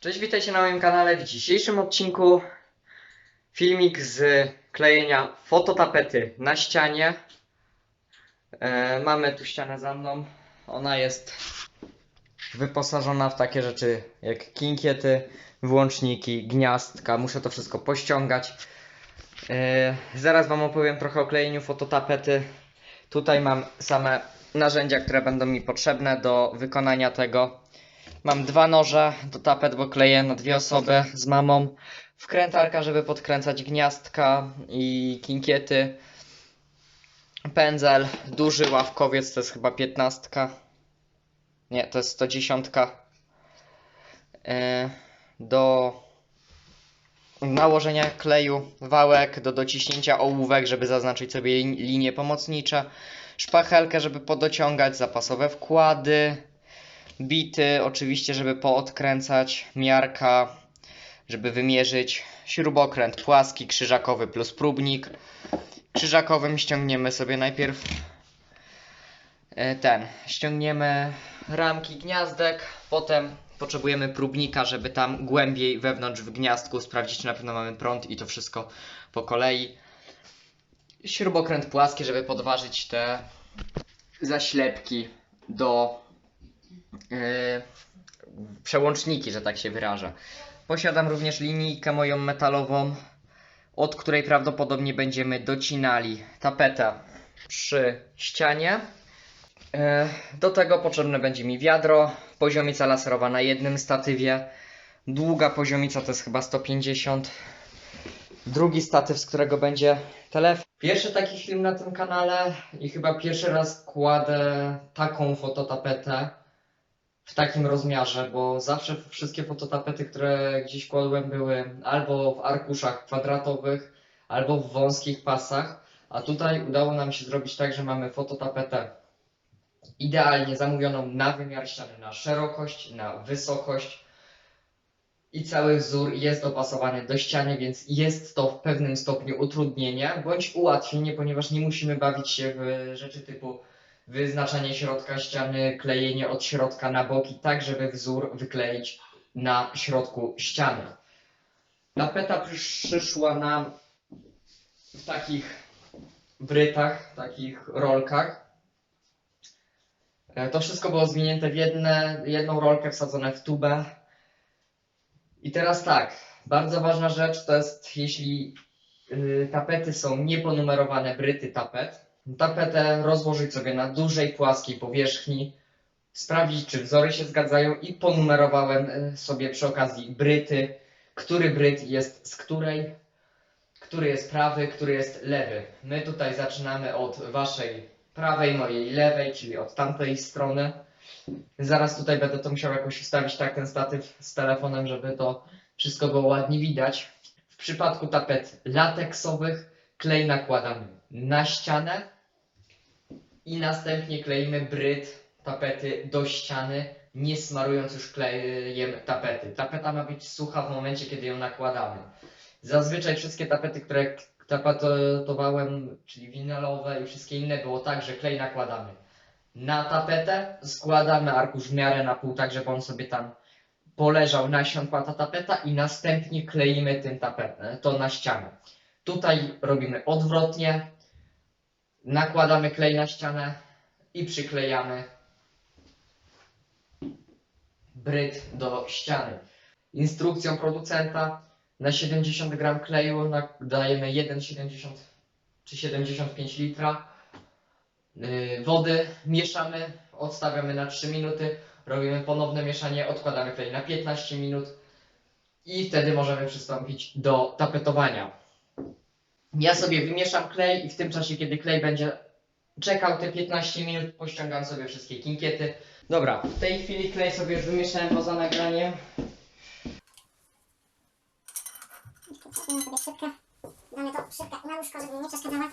Cześć, witajcie na moim kanale. W dzisiejszym odcinku filmik z klejenia fototapety na ścianie. E, mamy tu ścianę za mną. Ona jest wyposażona w takie rzeczy jak kinkiety, włączniki, gniazdka. Muszę to wszystko pościągać. E, zaraz Wam opowiem trochę o klejeniu fototapety. Tutaj mam same narzędzia, które będą mi potrzebne do wykonania tego. Mam dwa noże do tapet, bo kleję na dwie osoby z mamą. Wkrętarka, żeby podkręcać gniazdka i kinkiety. Pędzel, duży ławkowiec, to jest chyba 15. Nie, to jest 110. Yy, Do nałożenia kleju, wałek, do dociśnięcia ołówek, żeby zaznaczyć sobie lin- linie pomocnicze. Szpachelkę, żeby podociągać, zapasowe wkłady bity, oczywiście, żeby poodkręcać, miarka, żeby wymierzyć, śrubokręt płaski, krzyżakowy plus próbnik. Krzyżakowym ściągniemy sobie najpierw e, ten, ściągniemy ramki gniazdek, potem potrzebujemy próbnika, żeby tam głębiej wewnątrz w gniazdku sprawdzić, czy na pewno mamy prąd i to wszystko po kolei. Śrubokręt płaski, żeby podważyć te zaślepki do przełączniki, że tak się wyrażę. Posiadam również linijkę moją metalową, od której prawdopodobnie będziemy docinali tapetę przy ścianie. Yy, Do tego potrzebne będzie mi wiadro, poziomica laserowa na jednym statywie, długa poziomica to jest chyba 150, drugi statyw, z którego będzie telefon. Pierwszy taki film na tym kanale i chyba pierwszy raz kładę taką fototapetę w takim rozmiarze, bo zawsze wszystkie fototapety, które gdzieś kładłem, były albo w arkuszach kwadratowych, albo w wąskich pasach, a tutaj udało nam się zrobić tak, że mamy fototapetę idealnie zamówioną na wymiar ściany, na szerokość, na wysokość. I cały wzór jest dopasowany do ściany, więc jest to w pewnym stopniu utrudnienie bądź ułatwienie, ponieważ nie musimy bawić się w rzeczy typu wyznaczanie środka ściany, klejenie od środka na boki, tak żeby wzór wykleić na środku ściany. Tapeta przyszła nam w takich brytach, takich rolkach. E, To wszystko było zwinięte w jedne, jedną rolkę, wsadzone w tubę. I teraz tak, bardzo ważna rzecz to jest, jeśli y, tapety są nieponumerowane bryty tapet, tapetę rozłożyć sobie na dużej, płaskiej powierzchni, sprawdzić, czy wzory się zgadzają i ponumerowałem y, sobie przy okazji bryty, który bryt jest z której, który jest prawy, który jest lewy. My tutaj zaczynamy od waszej prawej, mojej lewej, czyli od tamtej strony. Zaraz tutaj będę to musiał jakoś ustawić tak ten statyw z telefonem, żeby to wszystko było ładnie widać. W przypadku tapet lateksowych klej nakładamy na ścianę i następnie kleimy bryt tapety do ściany, nie smarując już klejem tapety. Tapeta ma być sucha w momencie, kiedy ją nakładamy. Zazwyczaj wszystkie tapety, które tapetowałem, czyli winylowe i wszystkie inne, było tak, że klej nakładamy na tapetę, składamy arkusz w miarę na pół, tak żeby on sobie tam poleżał, nasiąkła ta tapeta i następnie kleimy tym tapetę, to na ścianę. Tutaj robimy odwrotnie, nakładamy klej na ścianę i przyklejamy bryt do ściany. Instrukcją producenta na 70 gram kleju dajemy 1,70 czy 75 litra yy, wody, mieszamy, odstawiamy na 3 minuty, robimy ponowne mieszanie, odkładamy klej na 15 minut i wtedy możemy przystąpić do tapetowania. Ja sobie wymieszam klej i w tym czasie, kiedy klej będzie czekał te 15 minut, pościągam sobie wszystkie kinkiety. Dobra, w tej chwili klej sobie już wymieszałem poza nagraniem. Damy to szybkę na łóżko, żeby nie przeszkadzała.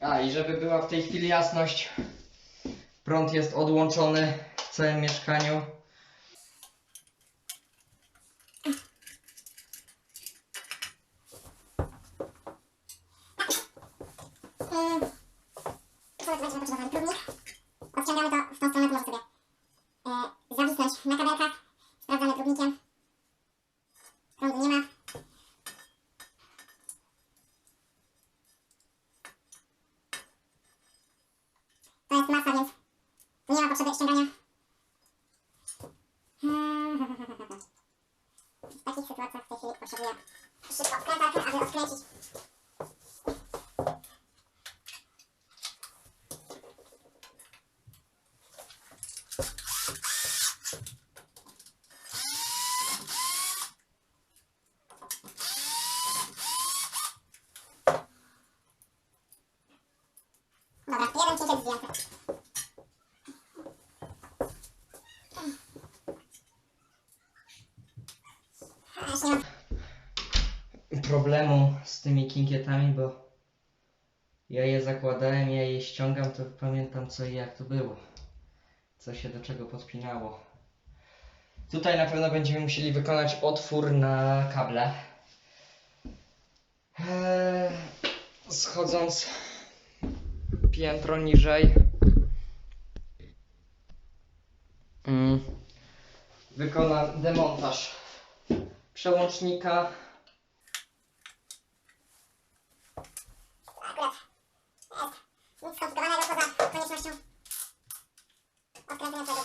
A i żeby była w tej chwili jasność, prąd jest odłączony w całym mieszkaniu. na potrzeby ściągania. W takich sytuacjach w tej chwili potrzebuję szybko odkrętarkę, aby odkręcić. Dobra, jeden cięciek zdjęty. A, jeszcze nie mam problemu z tymi kinkietami, bo ja je zakładałem, ja je ściągam, to pamiętam co i jak to było. Co się do czego podpinało. Tutaj na pewno będziemy musieli wykonać otwór na kable. Eee, schodząc piętro niżej. Mm, wykonam demontaż przełącznika. Akurat jest nic skomplikowanego poza koniecznością odkręcenia tego.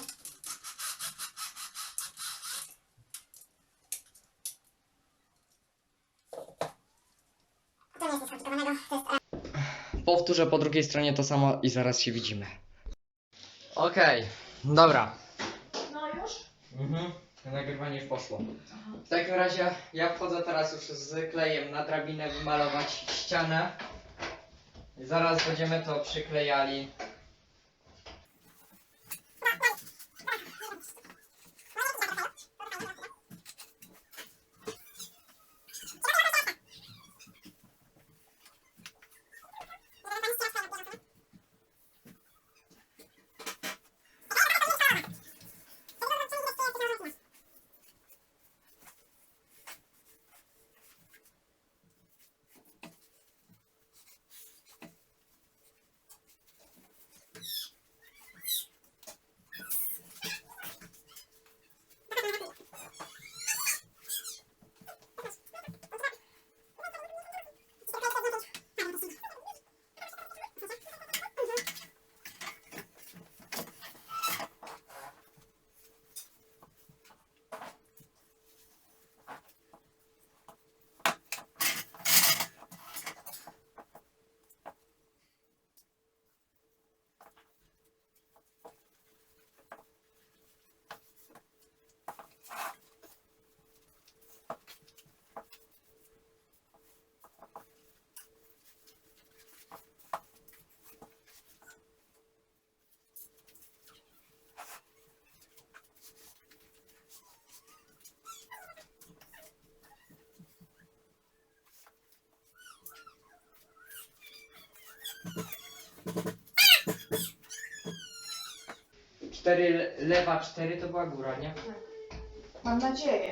To nie jest nic skomplikowanego, to jest Powtórzę po drugiej stronie to samo i zaraz się widzimy. Okej, dobra. No już? Mhm. Nagrywanie już poszło. W takim razie ja wchodzę teraz już z klejem na drabinę wymalować ścianę. Zaraz będziemy to przyklejali. Cztery le- lewa, cztery to była góra, nie? Mam nadzieję.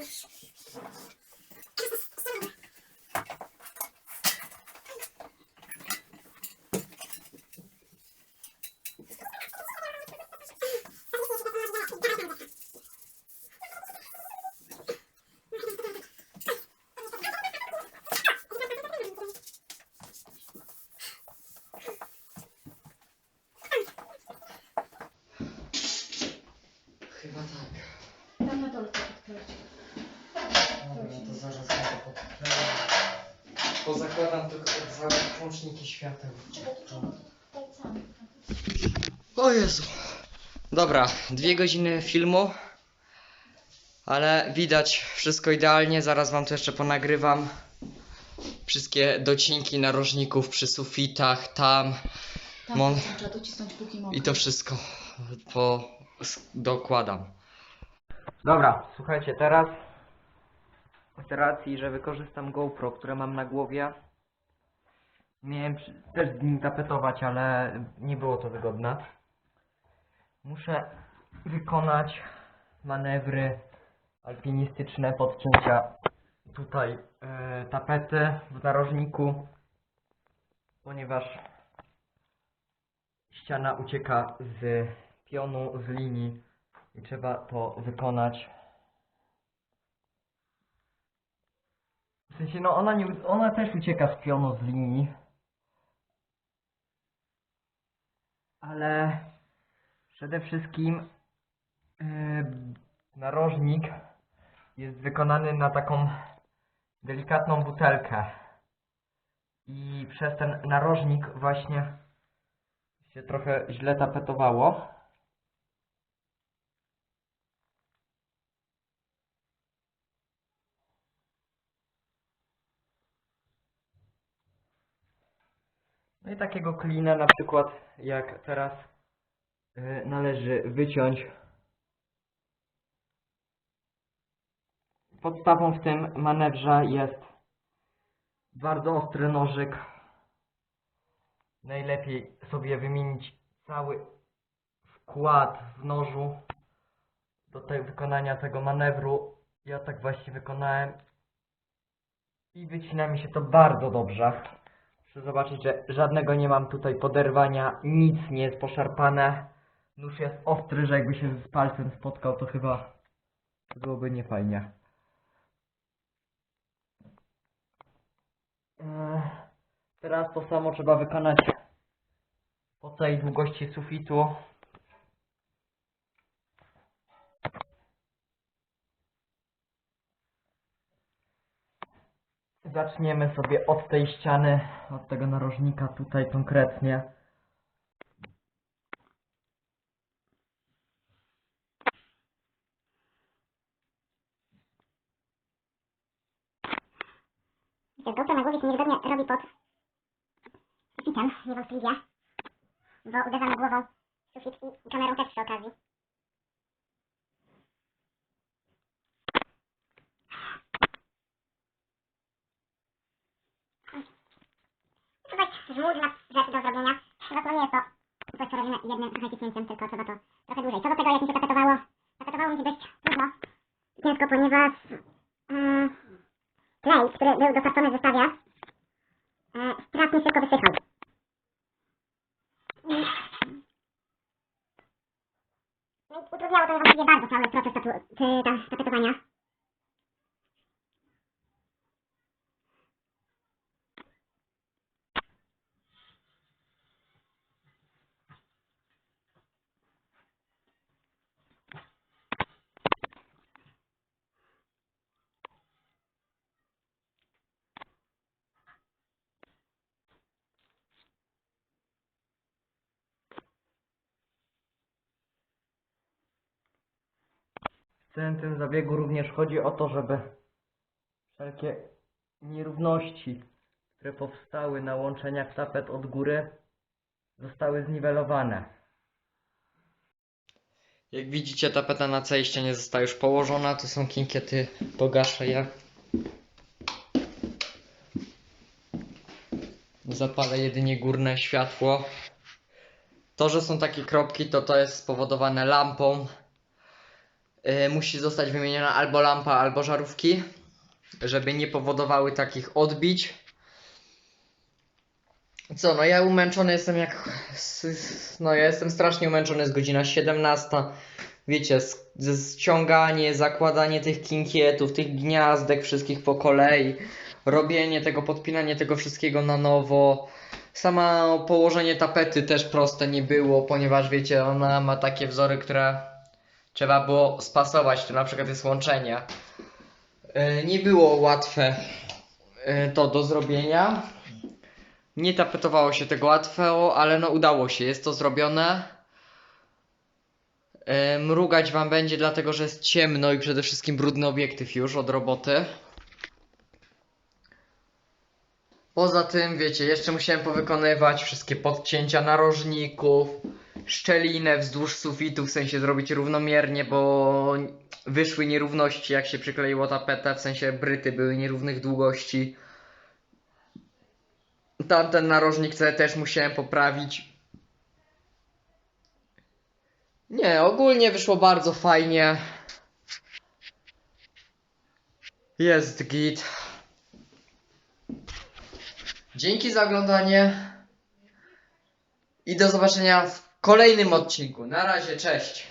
görüşürüz. Pozakładam tylko te całe włączniki świateł. O Jezu. Dobra, dwie godziny filmu. Ale widać wszystko idealnie. Zaraz wam to jeszcze ponagrywam. Wszystkie docinki narożników przy sufitach, tam Tam Mon- trzeba docisnąć póki mogę. i to wszystko po dokładam. Dobra, słuchajcie, teraz z racji, że wykorzystam GoPro, które mam na głowie, miałem też z tapetować, ale nie było to wygodne. Muszę wykonać manewry alpinistyczne podcięcia tutaj e, tapety w narożniku, ponieważ ściana ucieka z pionu, z linii i trzeba to wykonać. W sensie, no ona, nie, ona też ucieka z pionu, z linii. Ale przede wszystkim yy, narożnik jest wykonany na taką delikatną butelkę. I przez ten narożnik właśnie się trochę źle tapetowało. No i takiego klina na przykład jak teraz y, należy wyciąć. Podstawą w tym manewrze jest bardzo ostry nożyk. Najlepiej sobie wymienić cały wkład w nożu do tej, wykonania tego manewru. Ja tak właśnie wykonałem i wycina mi się to bardzo dobrze. Muszę zobaczyć, że żadnego nie mam tutaj poderwania, nic nie jest poszarpane. Nóż jest ostry, że jakby się z palcem spotkał, to chyba byłoby niefajnie. Eee, Teraz to samo trzeba wykonać po całej długości sufitu. Zaczniemy sobie od tej ściany, od tego narożnika tutaj konkretnie. Wiecie, GoPro na głowie się niewygodnie robi pod sufitem, niewątpliwie. Bo uderzamy głową w sufit i kamerą też przy okazji. To dość żmudna rzecz do zrobienia. Chyba to nie jest to coś, co robimy jednym trochę ciśnięciem, tylko trzeba to trochę dłużej. Co do tego, jak mi się tapetowało, tapetowało mi się dość trudno, ciężko, ponieważ yy, klej, który był dostarczony w zestawie, e, strasznie szybko wysychał. I utrudniało to właściwie bardzo cały proces tatu, ty, ta, tapetowania. Całym tym zabiegu również chodzi o to, żeby wszelkie nierówności, które powstały na łączeniach tapet od góry, zostały zniwelowane. Jak widzicie, tapeta na całej ścianie została już położona. Tu są kinkiety, pogaszę je. Zapalę jedynie górne światło. To, że są takie kropki, to to jest spowodowane lampą. E, musi zostać wymieniona albo lampa, albo żarówki, żeby nie powodowały takich odbić. Co, no ja umęczony jestem jak. No ja jestem strasznie umęczony, jest godzina 17. Wiecie, ściąganie, zakładanie tych kinkietów, tych gniazdek wszystkich po kolei, robienie tego, podpinanie tego wszystkiego na nowo. Sama położenie tapety też proste nie było, ponieważ wiecie, ona ma takie wzory, które trzeba było spasować. Tu na przykład jest łączenie. Yy, Nie było łatwe yy, to do zrobienia. Nie tapetowało się tego łatwo, ale no udało się, jest to zrobione. E, Mrugać wam będzie dlatego, że jest ciemno i przede wszystkim brudny obiektyw już od roboty. Poza tym, wiecie, jeszcze musiałem powykonywać wszystkie podcięcia narożników, szczelinę wzdłuż sufitu, w sensie zrobić równomiernie, bo wyszły nierówności jak się przykleiło tapetę, w sensie bryty były nierównych długości. Tamten narożnik też musiałem poprawić. Nie, ogólnie wyszło bardzo fajnie. Jest git. Dzięki za oglądanie. I do zobaczenia w kolejnym odcinku. Na razie, cześć.